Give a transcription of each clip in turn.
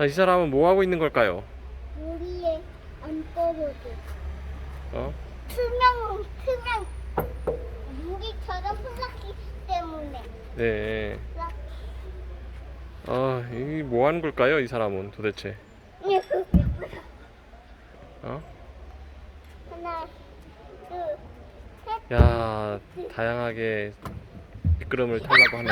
자, 이 사람은 뭐 하고 있는 걸까요? 우리의 안 떨어져. 어? 투명 투명 무기처럼 흘렀기 때문에. 네. 아, 이 뭐 하는 걸까요? 이 사람은 도대체. 어? 하나, 둘, 셋. 야, 다양하게 미끄럼을 타려고 하네.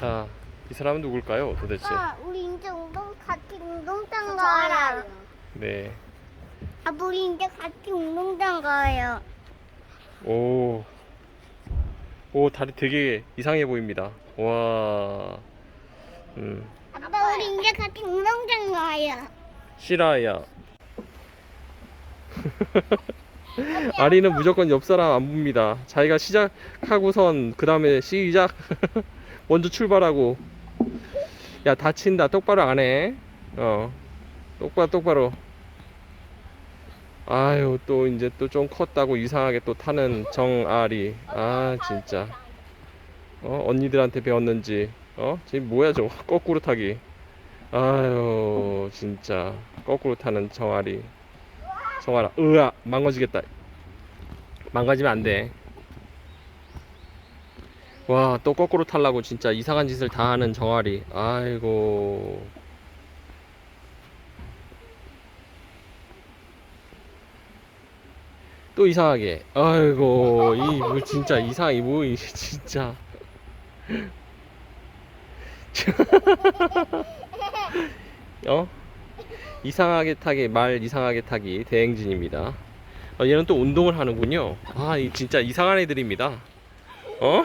자, 이 사람은 누굴까요? 도대체. 아, 우리 이제 운동 같이 운동장 가요. 네. 아, 우리 이제 같이 운동장 가요. 오. 오, 다리 되게 이상해 보입니다. 와. 음. 아빠, 우리 이제 같이 운동장 가요. 시라야. 아리는 무조건 옆 사람 안 봅니다. 자기가 시작하고선 그 다음에 시작. 먼저 출발하고. 야 다친다. 똑바로 안 해. 어. 똑바로 똑바로. 아유 또 이제 또 좀 컸다고 이상하게 또 타는 정아리. 아 진짜. 어 언니들한테 배웠는지. 어 지금 뭐야 저 거꾸로 타기. 아유 진짜 거꾸로 타는 정아리 정아라 으아 망가지겠다 망가지면 안돼 와 또 거꾸로 타려고 진짜 이상한 짓을 다 하는 정아리 아이고 또 이상하게 아이고 이 뭐 진짜 이상 이 뭐 이게 진짜 어? 이상하게 타기 말 이상하게 타기 대행진입니다. 어, 얘는 또 운동을 하는군요. 아, 이 진짜 이상한 애들입니다. 어?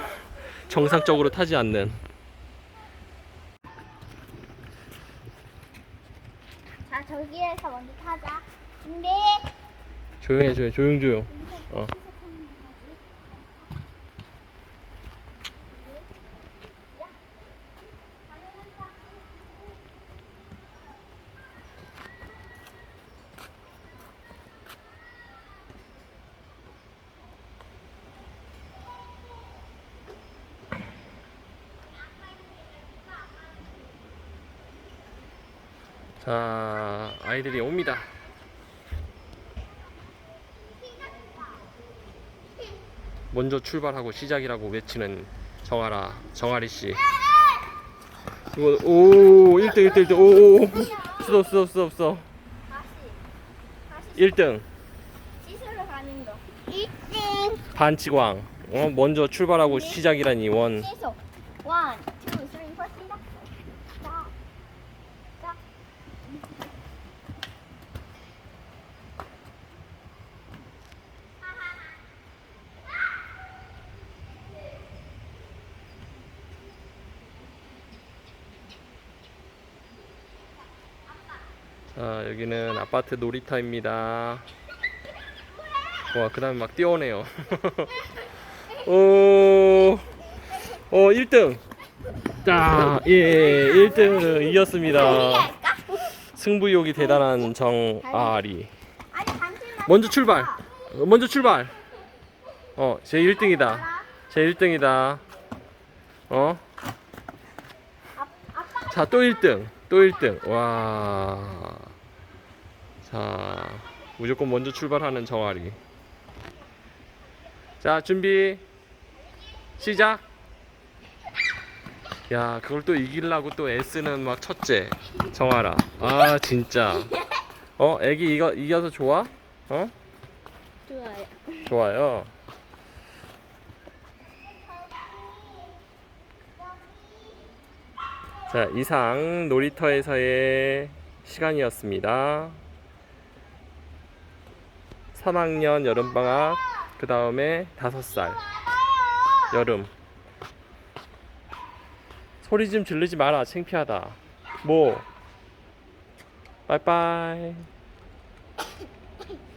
정상적으로 타지 않는. 자, 저기에서 먼저 타자. 준비. 조용해, 조용, 조용, 조용. 어. 자, 아이들이 옵니다. 먼저 출발하고 시작이라고 외치는 정아라 정아리 씨. 이거 오 1등 1등 1등 오오 스톱 스톱 다시. 다시 1등 시술로 가는 거. 1등. 반치광 어 먼저 출발하고 시작이라니 원 시소. 원, 투, 쓰리, 포, 시작. 자. 자. 자 여기는 아파트 놀이터입니다 와 그 다음에 막 뛰어오네요 오, 어 1등 자 예 1등 이겼습니다 승부욕이 대단한 정아리. 먼저 출발. 어, 먼저 출발. 어, 제 1등이다. 제 1등이다. 어? 자, 또 1등. 또 1등. 와. 자, 무조건 먼저 출발하는 정아리. 자, 준비. 시작. 야, 그걸 또 이기려고 또 애쓰는 막 첫째. 정아라. 아, 진짜. 어, 애기 이거 이겨서 좋아? 어? 좋아요. 좋아요. 자, 이상 놀이터에서의 시간이었습니다. 3학년 여름방학, 그 다음에 5살 여름. 소리 좀 지르지 마라, 창피하다. 뭐? 빠이빠이.